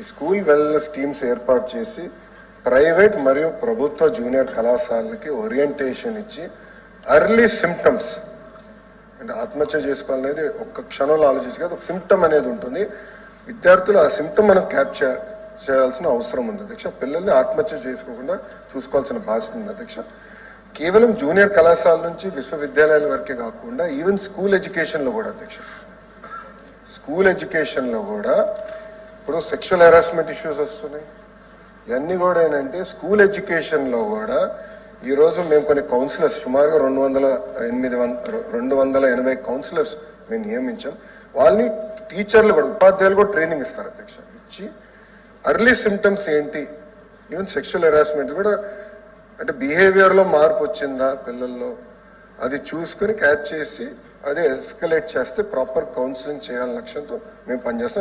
ఈ school wellness teams ఏర్పాటు చేసి ప్రైవేట్ మరియు ప్రభుత్వ జూనియర్ కళాశాలకి ఓరియంటేషన్ ఇచ్చి అర్లీ సిమ్టమ్స్ అంటే ఆత్మహత్య చేసుకోవాలనేది ఒక్క క్షణంలో ఆలోచించి కాదు ఒక సిమ్టమ్ అనేది ఉంటుంది. విద్యార్థులు ఆ సిమ్టమ్ మనం క్యాప్చర్ చేయాల్సిన అవసరం ఉంది. అధ్యక్ష పిల్లల్ని ఆత్మహత్య చేసుకోకుండా చూసుకోవాల్సిన బాధ్యత ఉంది అధ్యక్ష. కేవలం జూనియర్ కళాశాల నుంచి విశ్వవిద్యాలయాల వరకే కాకుండా ఈవెన్ స్కూల్ ఎడ్యుకేషన్లో కూడా అధ్యక్ష. స్కూల్ ఎడ్యుకేషన్లో కూడా ఇప్పుడు సెక్షువల్ హెరాస్మెంట్ ఇష్యూస్ వస్తున్నాయి. ఇవన్నీ కూడా ఏంటంటే స్కూల్ ఎడ్యుకేషన్లో కూడా ఈ రోజు మేము కొన్ని కౌన్సిలర్స్ సుమారుగా రెండు వందల ఎనిమిది రెండు వందల ఎనభై కౌన్సిలర్స్ మేము నియమించాం. వాళ్ళని టీచర్లు కూడా ఉపాధ్యాయులు కూడా ట్రైనింగ్ ఇస్తారు అధ్యక్ష. ఇచ్చి అర్లీ సిమ్టమ్స్ ఏంటి? ఈవెన్ సెక్షువల్ హెరాస్మెంట్ కూడా అంటే బిహేవియర్లో మార్పు వచ్చిందా పిల్లల్లో? అది చూసుకుని క్యాచ్ చేసి అది ఎస్కలేట్ చేస్తే ప్రాపర్ కౌన్సిలింగ్ చేయాలనే లక్ష్యంతో మేము పనిచేస్తాం